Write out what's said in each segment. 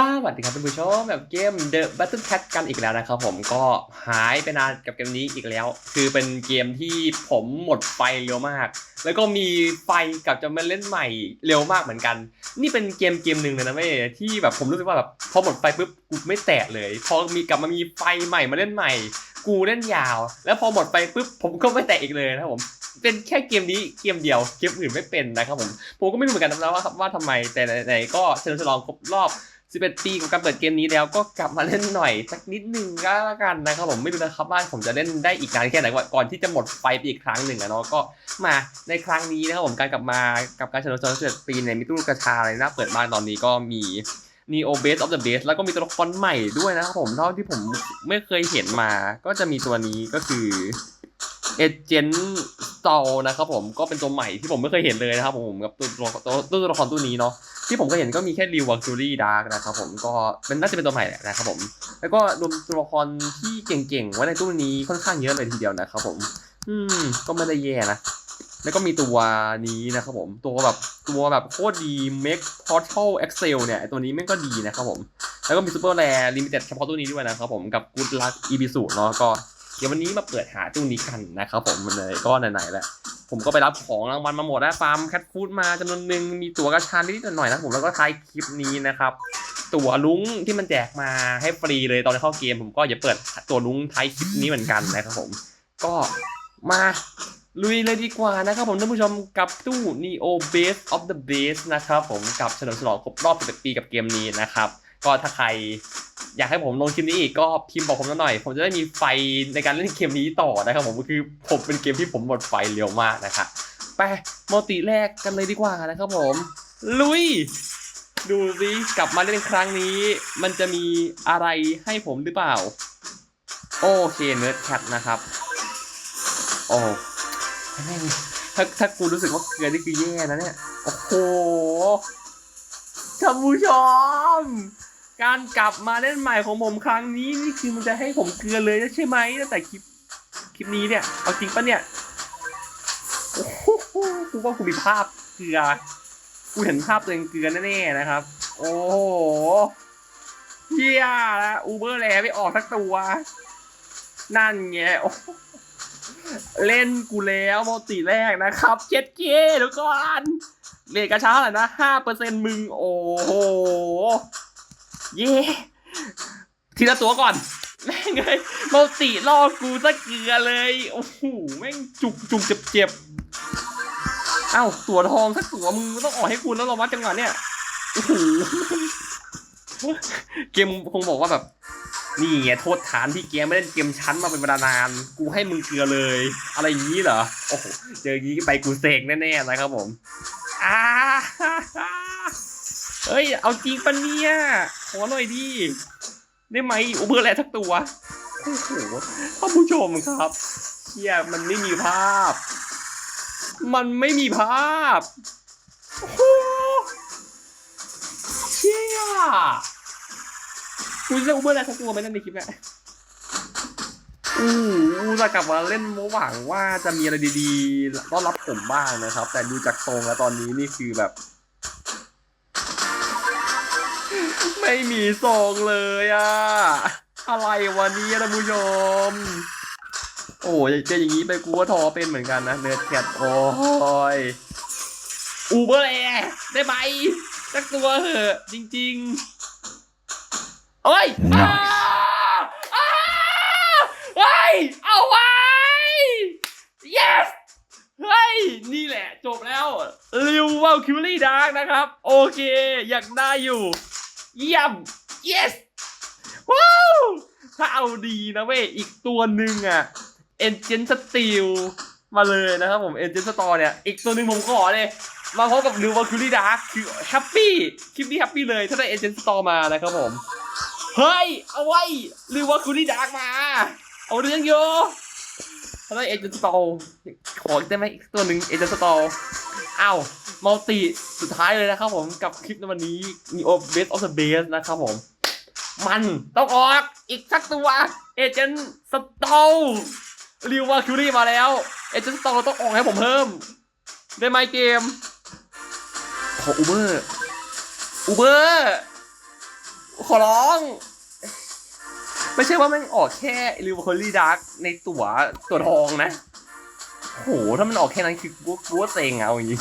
สวัสดีครับท่านผู้ชมแบบเกม The Battle Cat กันอีกแล้วนะครับผมก็หายไปนานกับเกมนี้อีกแล้ว คือเป็นเกมที่ผมหมดไฟเร็วมาก แล้วก็มีไฟกลับจะมาเล่นใหม่เร็วมากเหมือนกัน นี่เป็นเกมเกมหนึ่งเลยนะไม่ที่แบบผมรู้สึกว่าแบบพอหมดไฟปุ๊บกูไม่แตะเลยพอมีกลับมามีไฟใหม่มาเล่นใหม่ กูเล่นยาว แล้วพอหมดไฟปุ๊บผมก็ไม่แตะอีกเลยนะครับผมเป็นแค่เกมนี้เกมเดียวเกมอื่นไม่เป็นนะครับผมผมก็ไม่รู้เหมือนกันนะว่าว่าทำไมแต่ไหนๆก็เฉลิมฉลองครบรอบ 11 ปีของการเปิดเกมนี้แล้วก็กลับมาเล่นหน่อยสักนิดหนึ่งก็แล้วกันนะครับผมไม่รู้นะครับว่าผมจะเล่นได้อีกนานแค่ไหนก่อนที่จะหมดไปอีกครั้งหนึ่งอะเนาะก็มาในครั้งนี้นะครับผมการกลับมากับการเฉลิมฉลอง11ปีในมิตู้กระชาอะไรนะเปิดมาตอนนี้ก็มี Neo Base of the Base แล้วก็มีตัวละครใหม่ด้วยนะครับผมเท่าที่ผมไม่เคยเห็นมา ก็จะมีตัวนี้ก็คือเอเจนต์ ตอนะครับผมก็เป็นตัวใหม่ที่ผมไม่เคยเห็นเลยนะครับผมกับตัวตัวตัวตัวละครตัวนี้เนาะที่ผมก็เห็นก็มีแค่ริววังจูรี่ดาร์กนะครับผมก็เป็นน่าจะเป็นตัวใหม่แหละนะครับผมแล้วก็รวมตัวละครที่เก่งๆไว้ในตู้นี้ค่อนข้างเยอะเลยทีเดียวนะครับผม อืมก็ไม่ได้แย่นะแล้วก็มีตัวนี้นะครับผม ตัวแบบตัวแบบโคตรดี Make Portal Excel เนี่ยตัวนี้แม่งก็ดีนะครับผม แล้วก็มี Super Rare Limited เฉพาะตู้นี้ด้วยนะครับผมกับ Good Luck e b i s u เนาะก็ เดี๋ยววันนี้มาเปิดหาตู้นี้กันนะครับผมเลยก็ไหนๆแหละผมก็ไปรับของรางวัลมาหมดแล้วฟาร์มแคทฟูดมาจำนวนหนึ่งมีตั๋วกระชานนิดหน่อยนะผมแล้วก็ท้ายคลิปนี้นะครับ ตั๋วลุงที่มันแจกมาให้ฟรีเลยตอนเข้าเกม ผมก็จะเปิดตั๋วลุงท้ายคลิปนี้เหมือนกันนะครับผม ก็มาลุยเลยดีกว่านะครับผมท่านผู้ชมกับตู้ Neo Base of the Base นะครับผมกับเฉลิมฉลองครบรอบ11ปีกับเกมนี้นะครับ ก็ถ้าใคร อยากให้ผมลงคลิปนี้อีกก็พิมพ์บอกผมหน่อย ผมจะได้มีไฟในการเล่นเกมนี้ต่อนะครับผมคือผมเป็นเกมที่ผมหมดไฟเร็วมากนะครับไปมัลติแรกกันเลยดีกว่านะครับผม ลุย ดูสิกลับมาเล่นครั้งนี้ มันจะมีอะไรให้ผมหรือเปล่า โอเคเนิร์ดแคทนะครับโอ้แม่งถ้าถ้ากูรู้สึกว่าเกลือนี่คือแย่นะเนี่ย โอ้โหท่านผู้ชม การกลับมาเล่นใหม่ของผมครั้งนี้นี่คือมันจะให้ผมเกลือเลยใช่ไหมตั้งแต่คลิปคลิปนี้เนี่ยเอาจริงปะเนี่ยโอ้โหกูว่ากูมีภาพเกลือกูเห็นภาพตัวเองเกลือแน่ๆนะครับ โอ้โหเฮียละอูเบอร์แลไม่ออกสักตัว นั่นไงโอ้เล่นกูแล้วโมติแรกนะครับเจ็ดเกเดี๋ยวก่อนเรทกระช้าแหละนะห้าเปอร์เซ็นต์มึง โอ้โห เย่ทีละตัวก่อน แม่งเลยโมติล่อกูซะเกลือเลย โอ้โห แม่งจุกจุกเจ็บเจ็บเอ้าตัวทองสักตัวมึงต้องออกให้คุณแล้วเรอวะจังหวะเนี้ยโอ้โห เกมคงบอกว่าแบบ นี่ไงโทษฐานที่เกมไม่เล่นเกมชั้นมาเป็นเวลานาน กูให้มึงเกลือเลย อะไรอย่างนี้เหรอ โอ้โห เจออย่างนี้ไปกูเสกแน่ๆนะครับผมอ่า เฮ้ย เอาจริงปะเนี่ยขอหน่อยดิได้ไหมอุเบอร์แลสักตัวโอ้โหท่านผู้ชมครับเฮียมันไม่มีภาพ มันไม่มีภาพโอ้โหเชี่ยกูจะอุเบอร์แลสักตัวไหมนั่นในคลิปเนี่ยอู้หูจะกลับมาเล่นโมหวังว่าจะมีอะไรดีๆต้อนรับผมบ้างนะครับ แต่ดูจากทรงแล้วตอนนี้นี่คือแบบ ไม่มีทรงเลยอะอะไรวันนี้ท่านผู้ชม โอ้ยเจออย่างนี้ไปกูก็ทอเป็นเหมือนกันนะเนื้อแคทโอ้ยอูเบอร์แอร์ได้ไหมสักตัวเหอะ จริงๆเอ้ยอ้าวอ้าวเฮ้ยเอาไว้ yes เฮ้ย นี่แหละจบแล้วริวว่าคิวรี่ดาร์กนะครับ โอเค อยากได้อยู่ เยี่ยม yes ว้าวถ้าเอาดีนะเว้ย อีกตัวหนึ่งอะ Engine Steel มาเลยนะครับผม Engine Store เนี่ย อีกตัวหนึ่งผมขอเลยมาพบกับ New Mercury Dark คือแฮปปี้คลิปนี้แฮปปี้เลยถ้าได้ Engine Store มานะครับผม เฮ้ย เอาไว้ New Mercury Dark มา เอาเรื่องโยถ้าได้ Engine Store ขอได้ไหมอีกตัวหนึ่ง Engine Store อ้าว มัลติสุดท้ายเลยนะครับผมกับคลิปในวันนี้ Neo Base of the Base นะครับผม มันต้องออกอีกสักตัวเอเจนต์สโตลริววาคิวรี่มาแล้วเอเจนต์สโตลต้องออกให้ผมเพิ่ม ได้ไหมเกม ขออูเบอร์อูเบอร์ขอร้อง ไม่ใช่ว่าม่งออกแค่ริวคอลี่ดาร์กในตั๋วตั๋วทองนะโหถ้ามันออกแค่นั้นคือกูกูว่าเซ็งเอาอย่างงี้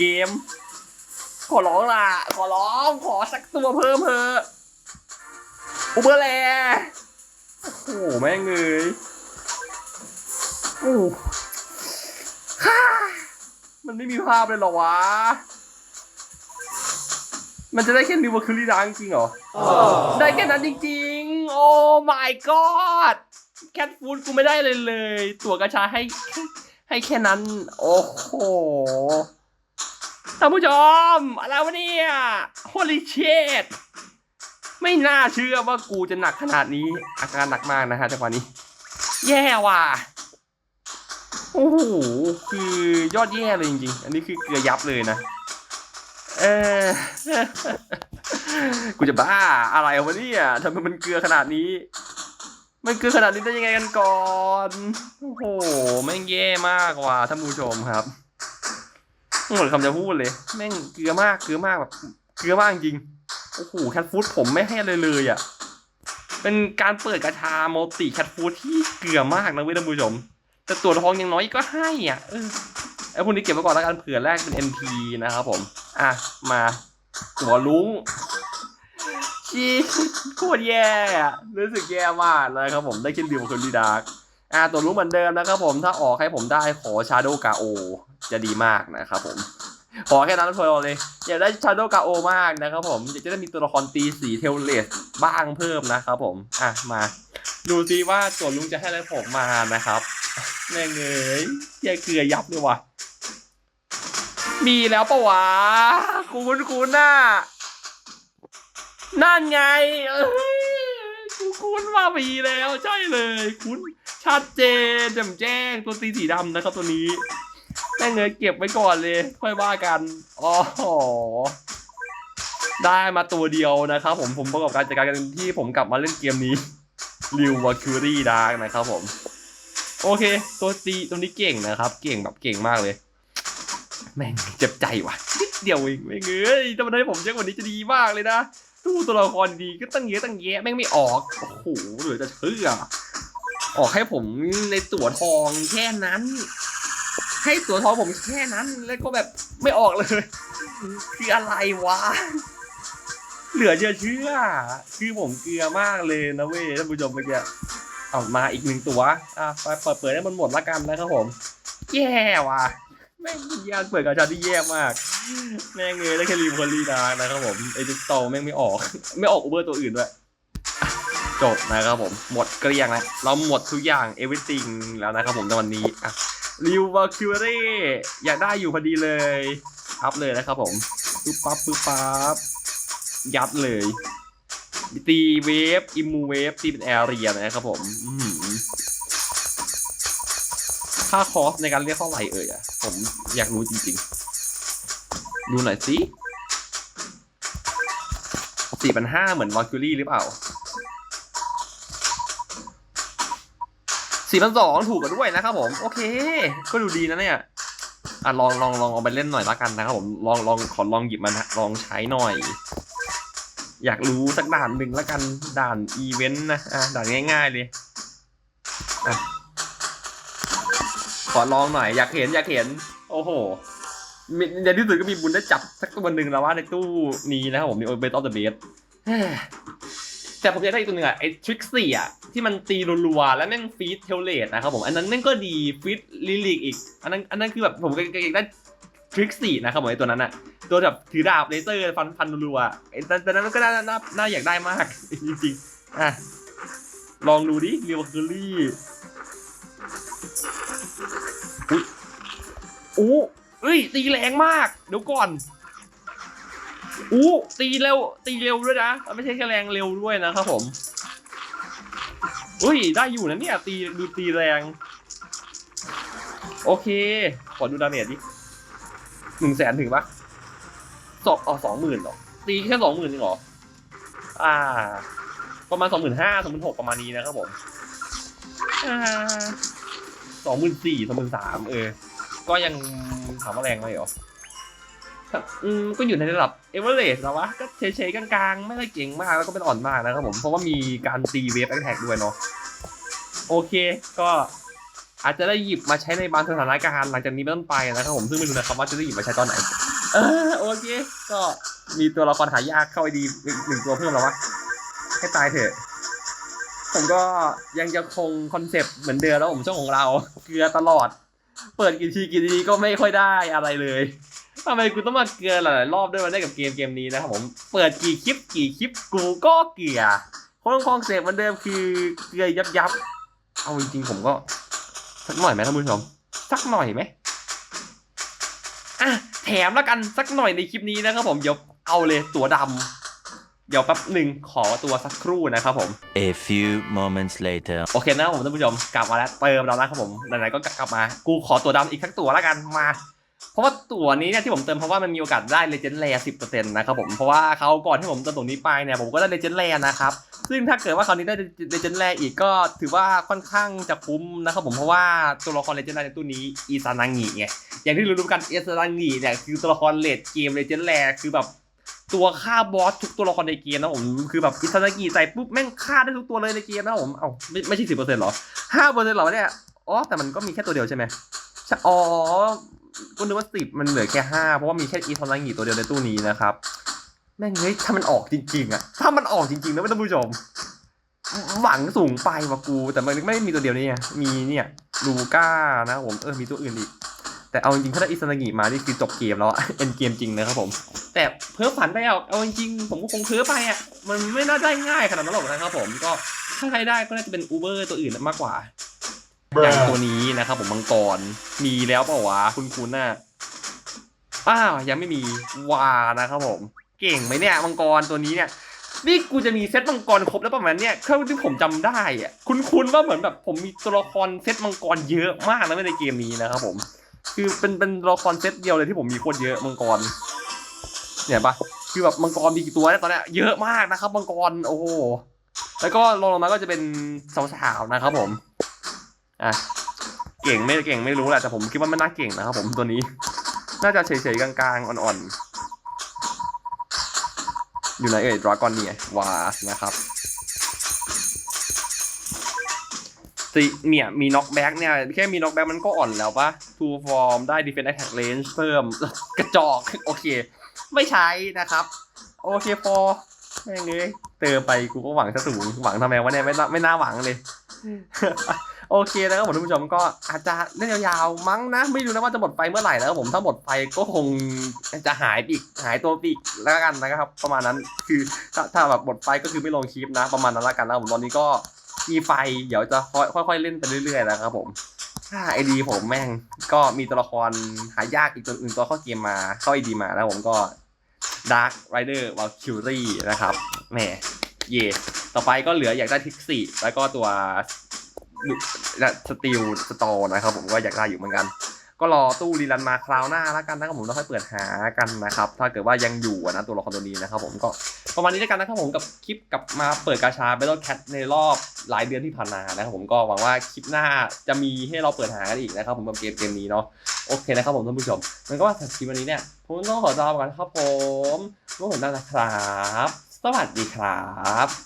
เกม ขอร้องล่ะ ขอร้องขอสักตัวเพิ่มเถอะอุเบอร์แลโอ้โหแม่งเอ้ยโอ้ฮ่ามันไม่มีภาพเลยเหรอวะ มันจะได้แค่นิวคิลี่ดังจริงเหรอ ได้แค่นั้นจริงๆ โอ้ my god แคทฟูดกูไม่ได้เลยเลย ตัวกระชาให้ให้แค่นั้น โอ้โห ท่านผู้ชมอะไรวะเนี่ย holy shit ไม่น่าเชื่อว่ากูจะหนักขนาดนี้ อาการหนักมากนะฮะจังหวะนี้ แย่ว่ะโอ้โหคือยอดแย่เลยจริงๆ อันนี้คือเกลือยับเลยนะ เออกูจะบ้าอะไรวะเนี่ยทำไมมันเกลือขนาดนี้ มันเกลือขนาดนี้ได้ยังไงกันก่อน โอ้โหแม่งแย่มากว่ะท่านผู้ชมครับ หมดคำจะพูดเลย แม่งเกลือมากเกลือมากแบบเกลือมากจริงโอ้โหแคทฟูดผมไม่ให้เลยเลยอะ เป็นการเปิดกระชาโมติแคทฟูดที่เกลือมากนะเว้ยท่านผู้ชม แต่ตัวทองยังน้อยก็ให้อะเออไอ้พวกนี้เก็บไว้ก่อนแล้วกันเผื่อแรกเป็น NP นะครับผม อะ มาตัวลุงชีโคตรแย่อะรู้สึกแย่มากเลยครับผมได้คิดดีกว่าคนดีดาร์ อะตัวลุงเหมือนเดิมนะครับผมถ้าออกให้ผมได้ขอชาโดกาโอจะดีมากนะครับผมขอแค่นั้นพอเลย อยากได้ชาโดกาโอมากนะครับผมอยากจะได้มีตัวละครตีสีเทลเลสบ้างเพิ่มนะครับผมอะมา ดูซิว่าตัวลุงจะให้อะไรผมมานะครับแม่งเอ้ยแย่เกลือยับเลยวะมีแล้วปะวะคุ้นคุ้นๆน่ะนั่นไงเอ้ยกูคุ้นว่ามีแล้วใช่เลยคุ้น ชัดเจนแจ่มแจ้งตัวตีสีดำนะครับตัวนี้แม่งเงยเก็บไว้ก่อนเลย ค่อยว่ากันอ๋อได้มาตัวเดียวนะครับผมผมประกอบการจัดการกันที่ผมกลับมาเล่นเกมนี้ริววาคิวรี่ดาร์กนะครับผม โอเค ตัวตีตัวนี้เก่งนะครับ เก่งแบบเก่งมากเลย แม่งเจ็บใจว่ะนิดเดียวเองไม่งเอ้ยถ้ามันได้ผมเยอะกว่านี้จะดีมากเลยนะตู้ตัวละครดีก็ตั้งเยอะตั้งแยะแม่งไม่ออก โอ้โหเหลือจะเชื่อ ออกให้ผมในตั๋วทองแค่นั้น ให้ตั๋วทองผมแค่นั้น แล้วก็แบบไม่ออกเลย คืออะไรวะ เหลือจะเชื่อ คือผมเกลือมากเลยนะเว้ยท่านผู้ชมเมื่อกี้เอามาอีกหนึ่งตัวอะไปเปิดเปิดให้มันหมดละกันนะครับผม แย่ว่ะแม่งยานเปิดกาชาที่แย่มาก แม่งเลยได้แค่รีมคอลี่ดานะครับผมเอจิสโตแม่งไม่ออก ไม่ออกอูเบอร์ตัวอื่นด้วย จบนะครับผมหมดเกลี้ยงแล้วเราหมดทุกอย่าง everything แล้วนะครับผมในวันนี้อะริววาคิวเร่อยากได้อยู่พอดีเลยอัพเลยนะครับผมปึ๊บปั๊บปึ๊บปั๊บยัดเลยตีเวฟอิมูเวฟตีเป็นแอเรียนะครับผมค่าคอสในการเรียกเท่าไหร่เอ่ยอะผมอยากรู้จริงๆ ดูหน่อยสิสี่พันห้าเหมือนวาคิลี่หรือเปล่า สี่พันสองถูกกันด้วยนะครับผม โอเค ก็ดูดีนะเนี่ยอะลองลองลองเอาไปเล่นหน่อยละกันนะครับผมลองลองขอลองหยิบมันลองใช้หน่อย อยากรู้สักด่านหนึ่งละกันด่านอีเวนต์นะอะด่านง่าย ๆ เลยขอลองหน่อย อยากเห็นอยากเห็น โอ้โหมีในที่สุดก็มีบุญได้จับสักตัวหนึ่งแล้วว่าในตู้นี้นะครับผมมีโอเบสออฟเดอะเบส แต่ผมอยากได้อีกตัวหนึ่งอะไอ้ทริกซี่อะที่มันตีรัวๆแล้วแม่งฟีดเทลเลตนะครับผมอันนั้นแม่งก็ดีฟีดลิลิกอีก อันนั้นอันนั้นคือแบบผมก็อยากได้ทริกซี่นะครับผมไอ้ตัวนั้นอะตัวแบบถือดาบเลเซอร์ฟันฟันรัวๆไอ้ตัวนั้นก็น่าน่าน่าอยากได้มากจริงๆอะลองดูดิเรียวคือรี่อู้เอ้ยตีแรงมากเดี๋ยวก่อน อู้ตีเร็วตีเร็วด้วยนะไม่ใช่แค่แรงเร็วด้วยนะครับผมอุ้ยได้อยู่นะเนี่ยตีดูตีแรง โอเค ขอดูดาเมจดิหนึ่งแสนถึงปะสองอ๋อสองหมื่นหรอ ตีแค่สองหมื่นเองหรอ อ่า ประมาณสองหมื่นห้าสองหมื่นหกประมาณนี้นะครับผมสองหมื่นสี่สองหมื่นสามเออ ก็ยังถามว่าแรงไหมหรอ ครับอืมก็อยู่ในระดับเอเวอเรสต์แล้ววะ ก็เฉยๆกลางๆ ไม่ได้เก่งมากแล้วก็ไม่ได้อ่อนมากนะครับผม เพราะว่ามีการตีเวฟแอคแท็กด้วยเนาะ โอเค ก็อาจจะได้หยิบมาใช้ในบางสถานการณ์หลังจากนี้เป็นต้นไปนะครับผมซึ่งไม่รู้นะครับว่าจะได้หยิบมาใช้ตอนไหน เออโอเค ก็มีตัวละครหายากเข้าไอดีหนึ่งหนึ่งตัวเพิ่มแล้ววะ ให้ตายเถอะผมก็ยังจะคงคอนเซปต์เหมือนเดิมแล้วผมช่องของเรา เกลือตลอด เปิดกี่ทีกี่ทีก็ไม่ค่อยได้อะไรเลย ทำไมกูต้องมาเกลือหลายๆรอบด้วยมันได้กับเกมเกมนี้นะครับผมเปิดกี่คลิปกี่คลิปกูก็เกลือคงคอนเซปต์เหมือนเดิมคือเกลือยับยับๆเอาจริงๆผมก็ สักหน่อยไหมท่านผู้ชมสักหน่อยไหมอะแถมแล้วกันสักหน่อยในคลิปนี้นะครับผมเดี๋ยวเอาเลยตัวดำเดี๋ยวแป๊บหนึ่งขอตัวสักครู่นะครับผม A few moments later. โอเคนะครับผมท่านผู้ชมกลับมาแล้วเติมแล้วนะครับผมไหนๆก็กลับมา กูขอตัวดำอีกสักตัวแล้วกันมา เพราะว่าตัวนี้เนี่ยที่ผมเติมเพราะว่ามันมีโอกาสได้เลเจนด์แรสิบเปอร์เซ็นต์นะครับผมเพราะว่าเขาก่อนที่ผมเติมตรงนี้ไปเนี่ยผมก็ได้เลเจนด์แรนะครับซึ่งถ้าเกิดว่าคราวนี้ได้เลเจนด์แรอีกก็ถือว่าค่อนข้างจะคุ้มนะครับผมเพราะว่าตัวละครเลเจนด์แรในตู้นี้อีซานางิไงอย่างที่รู้ๆกันอีซานางิเนี่ยคือตัวละครเลดเกมเลเจนด์แรคือแบบตัวฆ่าบอสทุกตัวละครในเกมนะผมคือแบบอิซานางิใส่ปุ๊บแม่งฆ่าได้ทุกตัวเลยในเกมนะผมเอ้าไม่ไม่ใช่สิบเปอร์เซ็นต์หรอห้าเปอร์เซ็นต์หรอเนี่ยอ๋อแต่มันก็มีแค่ตัวเดียวใช่ไหมอ๋อ ก็นึกว่าสิบมันเหลือแค่ห้าเพราะว่ามีแค่อีทอนางิตัวเดียวในตู้นี้นะครับ แม่งเฮ้ยถ้ามันออกจริงๆอะถ้ามันออกจริงๆนะท่านผู้ชม หวังสูงไปว่ะกู แต่มันไม่ได้มีตัวเดียวนี่ไงมีเนี่ยลูก้านะผมเออมีตัวอื่นอีก แต่เอาจริงๆถ้าได้อิซานางิมานี่คือจบเกมแล้วอะเอ็นเกมจริงนะครับผม แต่เพ้อฝันไปเอาเอาจริงๆผมก็คงเพ้อไปอะมันไม่น่าได้ง่ายขนาดนั้นหรอกนะครับผมก็ถ้าใครได้ก็น่าจะเป็นอูเบอร์ตัวอื่นมากกว่า อย่างตัวนี้นะครับผมมังกรมีแล้วเปล่าวะคุณคุณน่ะอ้าวยังไม่มีวานะครับผม เก่งไหมเนี่ยมังกรตัวนี้เนี่ยนี่กูจะมีเซตมังกรครบแล้วประมาณเนี้ยเท่าที่ผมจำได้อะคุณคุณว่าเหมือนแบบผมมีตัวละครเซตมังกรเยอะมากนะในเกมนี้นะครับผม คือเป็นเป็นตัวละครเซตเดียวเลยที่ผมมีโคตรเยอะมังกรเนี่ยปะคือแบบมังกรมีกี่ตัวเนี่ยตอนเนี้ยเยอะมากนะครับมังกรโอ้โหแล้วก็ลงมาก็จะเป็นสาวๆนะครับผม อะเก่งไม่เก่งไม่รู้แหละแต่ผมคิดว่ามันน่าเก่งนะครับผมตัวนี้ น่าจะเฉยๆกลางๆอ่อนๆ อยู่ไหนเอ่ยดราก้อนเนี่ยวานะครับสิเนี่ยมีน็อกแบ็กเนี่ยแค่มีน็อกแบ็กมันก็อ่อนแล้วปะทูฟอร์มได้ defense attack range เพิ่มกระจอกโอเค ไม่ใช้นะครับ โอเคพอแม่งเลยเติมไปกูก็หวังซะสูงหวังทำไมวะเนี่ยไม่ไม่น่าหวังเลย โอเคนะครับผมท่านผู้ชมก็อาจจะเล่นยาวๆมั้งนะ ไม่รู้นะว่าจะหมดไฟเมื่อไหร่นะครับผมถ้าหมดไฟก็คงจะหายปีกหายตัวปีกแล้วกันนะครับ ประมาณนั้นคือถ้าถ้าแบบหมดไฟก็คือไม่ลงคลิปนะ ประมาณนั้นแล้วกันนะผมตอนนี้ก็มีไฟเดี๋ยวจะค่อยค่อยๆเล่นไปเรื่อยๆนะครับผมถ้าไอดีผมแม่งก็มีตัวละครหายากอีกตัวอื่นตัวเข้าเกมมาเข้าไอดีมาแล้วผมก็ Dark Rider Valkyrie นะครับแหมเย่ต่อไปก็เหลืออยากได้ทิกซี่แล้วก็ตัว และสตีลสตอนะครับผมก็อยากได้อยู่เหมือนกัน ก็รอตู้รีรันมาคราวหน้าแล้วกันนะครับผมแล้วค่อยเปิดหากันนะครับ ถ้าเกิดว่ายังอยู่นะตัวละครตัวนี้นะครับผมก็ประมาณนี้แล้วกันนะครับผมกับคลิปกลับมาเปิดกาชา Battle Cat ในรอบหลายเดือนที่ผ่านมานะครับผมก็หวังว่าคลิปหน้าจะมีให้เราเปิดหากันอีกนะครับผมกับเกมเกมนี้เนาะโอเคนะครับผมท่านผู้ชมมันก็ว่าสำหรับคลิปวันนี้เนี่ยผมต้องขอลาไปก่อนครับผมทุกคนนะครับ สวัสดีครับ